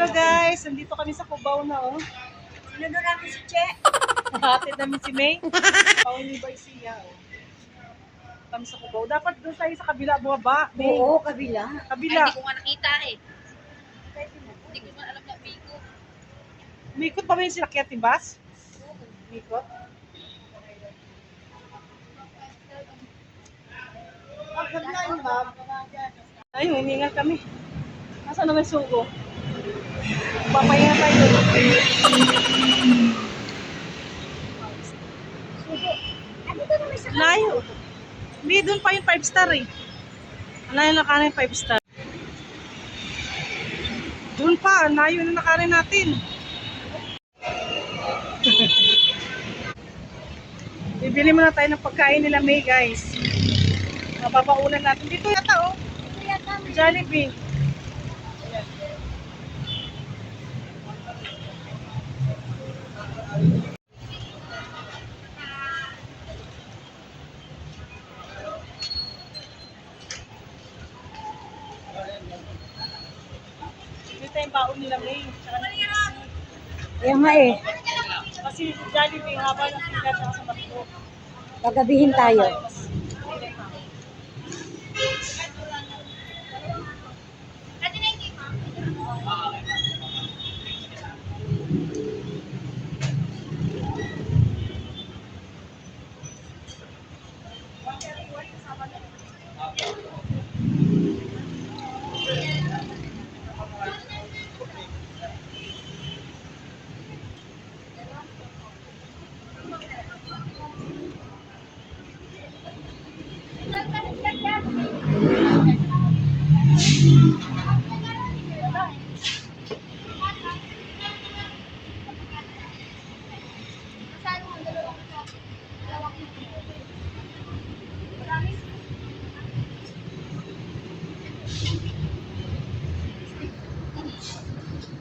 Hello guys, nandito kami sa Cubao na oh. Sinunod namin si Che. Hatid namin si May. Pauwi ni Barcia oh. Kami sa Cubao. Dapat doon tayo sa kabila bumaba. May Oo, kabila. kabila. Hindi ko nga nakita eh. Hindi ko nga alam na Biko. Mikot pa ba yung sinakyan ni Bas? Mikot? Ayun, hiningal kami. Nasaan naman yung sugo? To naman sa Layo. Hindi, doon pa yung 5 star eh. Layo na kanin 5 star. Doon pa, layo na nakarin natin. Bibili muna tayo ng pagkain nila May guys. Mapapaulan natin. Dito yata oh. Jollibee. Dito yung baon nila May. Tsaka ng Kaya nga eh, Kasi Jollibee, haba ng pila tsaka sa bato. gagabihin tayo.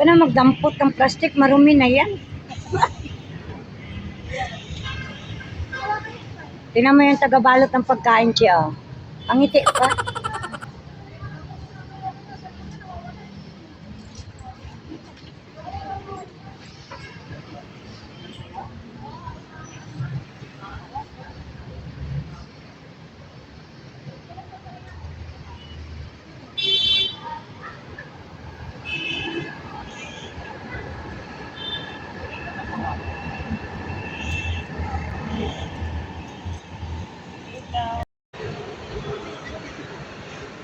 Na magdampot ng plastic, marumi na yan. Tingnan mo yung tagabalot ng pagkain siya. Oh. Ang ngiti pa.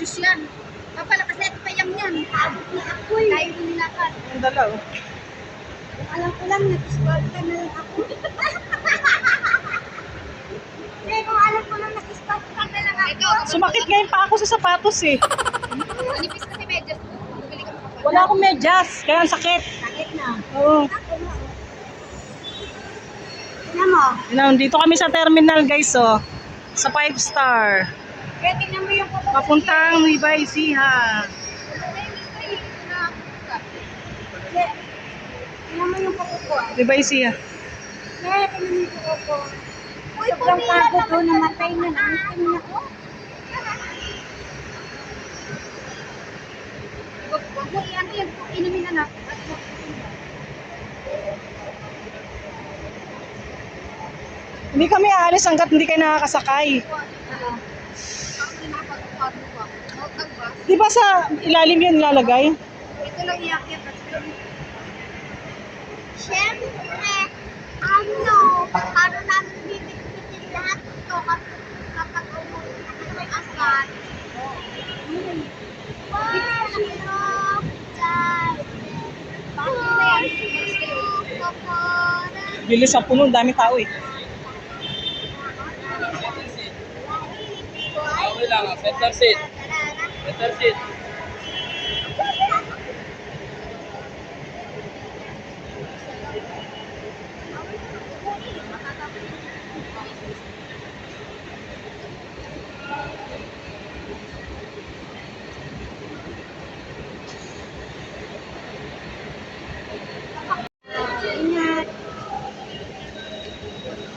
Diyos yan. Papalakas na ito payang yan. Abot na ako eh. Tayo nilakad. Yung dalaw. Alam ko lang, nag-squat ka na lang ako. Hindi, kung alam ko lang, nag-squat ka na lang ako. Sumakit ngayon pa ako sa sapatos eh. manipis kasi medyas. Bumili ka pa pa. Wala akong medyas, kaya ang sakit. Sakit na. Oo. Tingnan mo. Yun, dito kami sa terminal guys oh. Sa 5 star. Kaya tingnan mo yung kapatid. Papuntang Nueva Ecija. Tingnan mo yung kuko. Nueva Ecija. Kaya tingnan mo yung kuko. Sobrang pagod ko, namatay na. Namatay na ako. Huwag mo i-ano yan. Inumin na na. Hindi kami aalis hanggat hindi kayo nakakasakay. Ako din nakapag-upad mo ba? Mautag ba? Di ba sa ilalim yun nilalagay? Ito lang iakit. Siyempre, ano, paano namin bibitbitin lahat ito kapag, umuwi na kami? Kapara. Bilis sa puno, dami tao eh. Okay lang, center seat. Center seat. Ingat.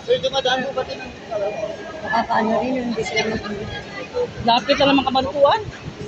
Sir, dumadaan po ba din ang Nakakaano rin yung hindi sila mag Lapit na naman kabantuan.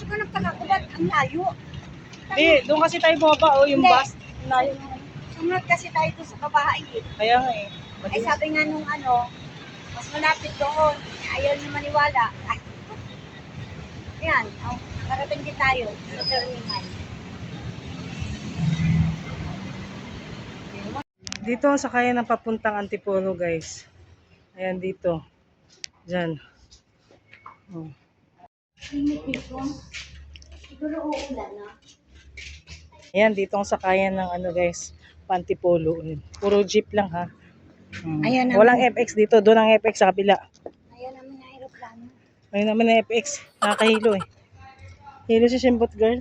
Sa ko nagpakakubad, ang layo. Di, doon kasi tayo bumaba oh, yung Hindi. bus. Na, Sumunod kasi tayo doon sa babae. eh. kaya nga eh. Ay sabi nga nung ano, mas malapit doon. Ayaw niya maniwala. Yan, oh, parating din tayo sa terminal. Dito ang sakayan ng papuntang Antipolo guys. Ayan dito. Diyan. Oh. Siguro uulan na. Ayan, dito ang sakayan ng ano guys, Pantipolo. Puro jeep lang ha. Hmm. Ayan ang- Walang FX dito, doon ang FX sa kabila. Ayan naman yung aeroplano. Ayun naman ang FX, nakakahilo eh. Hilo si Simbot girl.